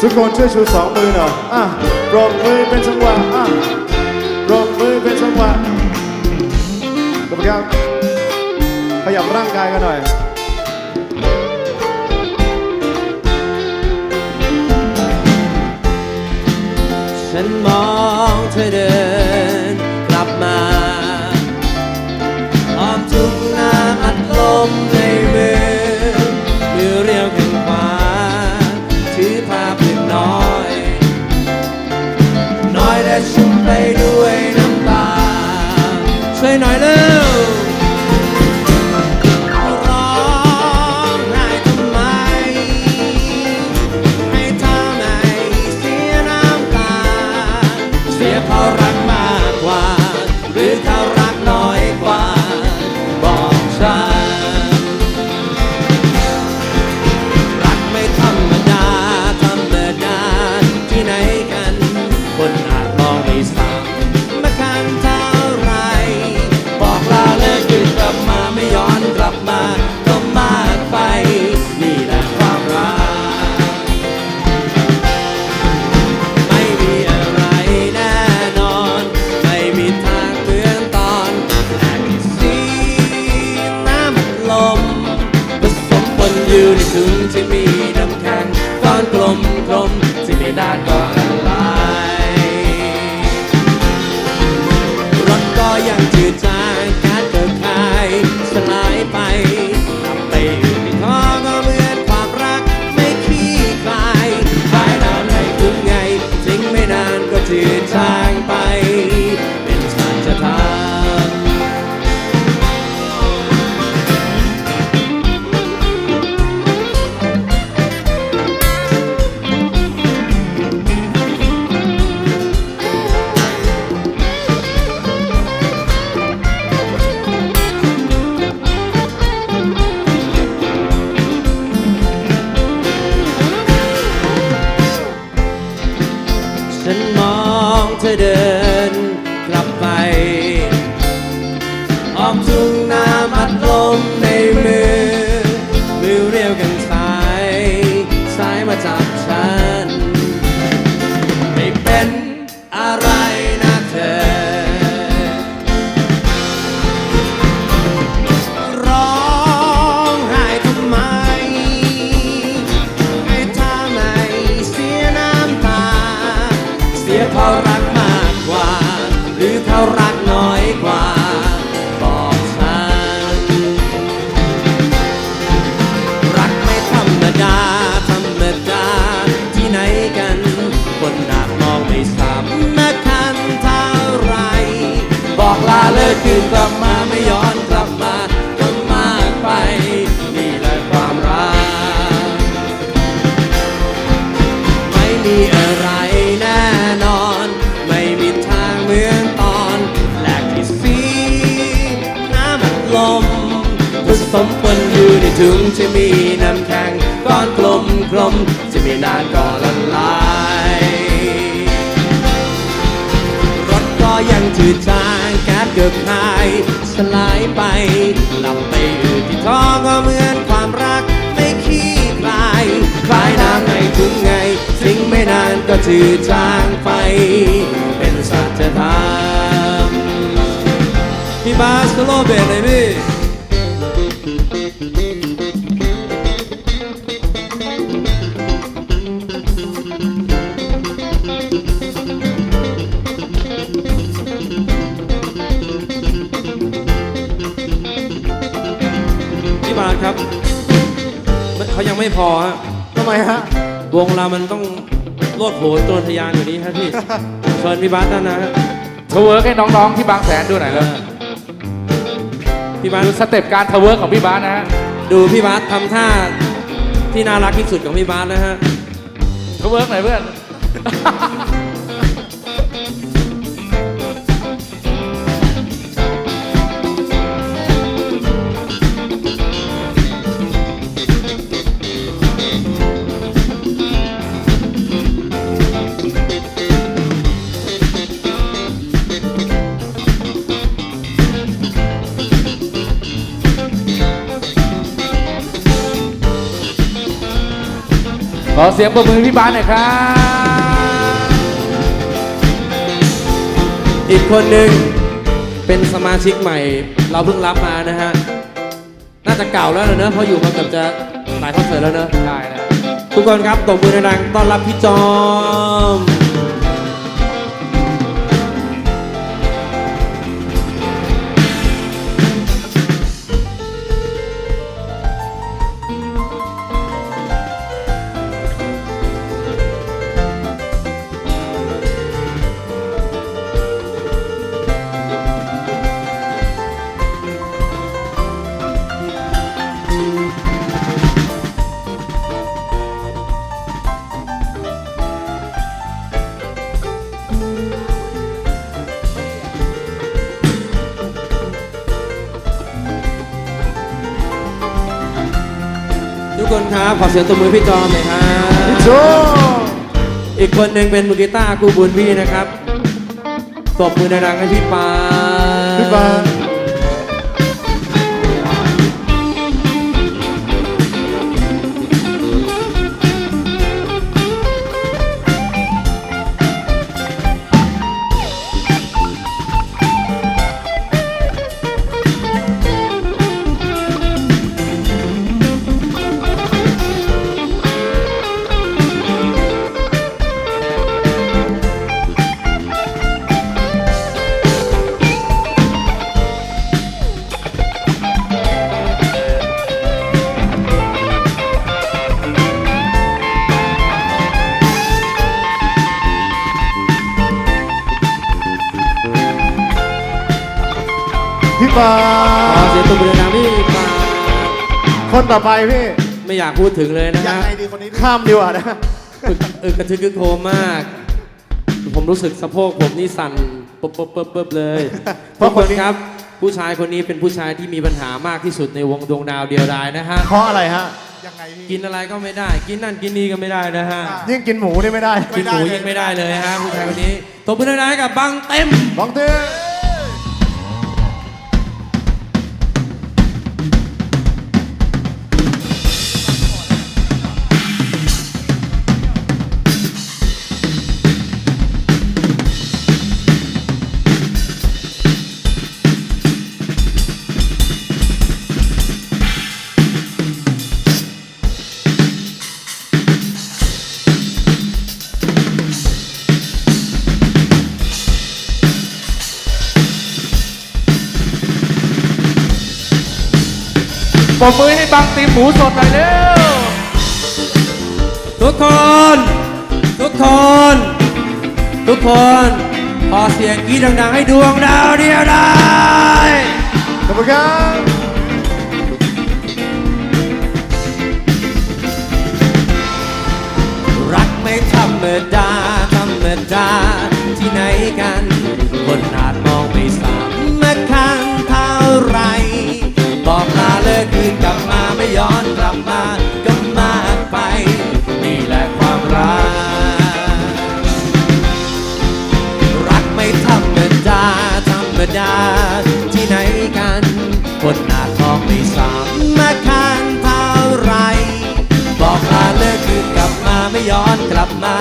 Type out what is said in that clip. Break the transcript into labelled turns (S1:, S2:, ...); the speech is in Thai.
S1: ทุกคนช่วยชูสองมือหน่อยอะปรบมือเป็นจังหวะอะปรบมือเป็นจังหวะขอบคุณครับขยับร่างกายกันหน่อย
S2: ฉันมอง สียเขารักมากกว่า หรือเขารักน้อยกว่า บอกฉัน รักไม่ธรรมดาธรรมดาที่ไหนกัน คนอาจมองไม่ซ้ำ สลายไป องเธอเดิน รือเขารักน้อยกว่า บอกฉัน รักไม่ธรรมดา ธรรมดา ที่ไหนกัน คนอาจมองไม่สำนักคันเท่าไร บอกลาเลิกคืนกลับมาไม สมปนอยู่ในถุงที่มีน้ำแข็งก้อนกลมกลมจะมีนานก็ละลายรถก็ยังจืดจางแก๊สเกือบหายสลายไปหลับไปอยู่ที่ท้องก็เหมือนความรักไม่ขี้คลายคล้ายน้ำในถุงไงทิ้งไม่นานก็จืดจางไป เป็นสัจธรรมพี่บาสโลเบนเลยพี่ เขายังไม่พอฮะ
S1: ทำไมฮะ
S2: วงเรามันต้องโลดโผนตัวทะยานกว่านี้ครับพี่ เชิญพี่บาสด้านหนะฮะ
S3: ทเวิร์กให้น้องๆที่บางแสนดูหน่อย
S2: เอ
S3: เลย
S2: อพี่บาส
S3: ดูสเต็ปการทเวิร์กของพี่บาสนะฮะ
S2: ดูพี่บาสทำท่าที่น่ารักที่สุดของพี่บาสนะฮะ
S3: ทเวิร์กหน่อยเพื่อน เสียงปรบมือพี่บาสหน่อยครับ
S2: อีกคนหนึ่งเป็นสมาชิกใหม่ เราเพิ่งรับมานะฮะ น่าจะเก่าแล้วนะเนอะเพราะอยู่มาเกือบจะหลายคอนเสิร์ตแล้วเนอะ
S3: ได้นะ
S2: ทุกคนครับตบมือดังๆต้อนรับพี่จอม กคนครับ ขอเสียงตบมือพี่จอมหน่อยครับ
S1: พี่โจ
S2: อีกคนหนึ่งเป็นมือกีตาร์กูบุญพี่นะครับตบมือดังๆให้พี่ปา
S1: พี่บาส บา
S2: ขอ
S1: ส
S2: เสียงตบมือดังๆพี่ปา
S1: คนต่อไปพี่
S2: ไม่อยากพูดถึงเลยนะ
S4: ยัง
S2: ฮะ
S4: ไงดีคนนี้
S1: ข้ามดีกว่านะ
S2: อึกอึกกระทึกกึกโคมมาก ผมรู้สึกสะโพกผมนี่สั่นปุ๊บปุ๊บปุ๊บปุ๊บเลย
S1: เพ
S2: ทุ
S1: ราะ
S2: ก
S1: ค
S2: คนน
S1: นี้
S2: ครับ ผู้ชายคนนี้เป็นผู้ชายที่มีปัญหามากที่สุดในวงดวงดาวเดียวดายนะฮะ
S1: เพราะอะไรฮะ
S4: ยังไงพี่
S2: กินอะไรก็ไม่ได้ กินนั่นกินนี่ก็ไม่ได้นะฮะ
S4: อะ
S1: ยิ่งกินหมูนี่ไม่ได้
S2: กินหมูยิ่งไม่ได้เลยฮะผู้ชายคนนี้ตบมือดังๆให้กับบังเต็ม
S1: ลองเต้
S3: ปรบมือให้บังตีหมูสดหน่อยเร็ว
S2: ทุกคน ทุกคน ทุกคน ขอเสียงกรีดดังๆ ให้ดวงดาวเดียวได้
S1: ขอบคุณครับ
S2: รักไม่ธรรมดา ธรรมดา ที่ไหนกัน กลับมาไม่ย้อนกลับมาก็มากไป นี่แหละความรัก รักไม่ธรรมดาธรรมดา ที่ไหนกัน คนหน้าทองไม่สามมารถคานเท่าไร บอกลาเลิกคืนกลับมาไม่ย้อนกลับมา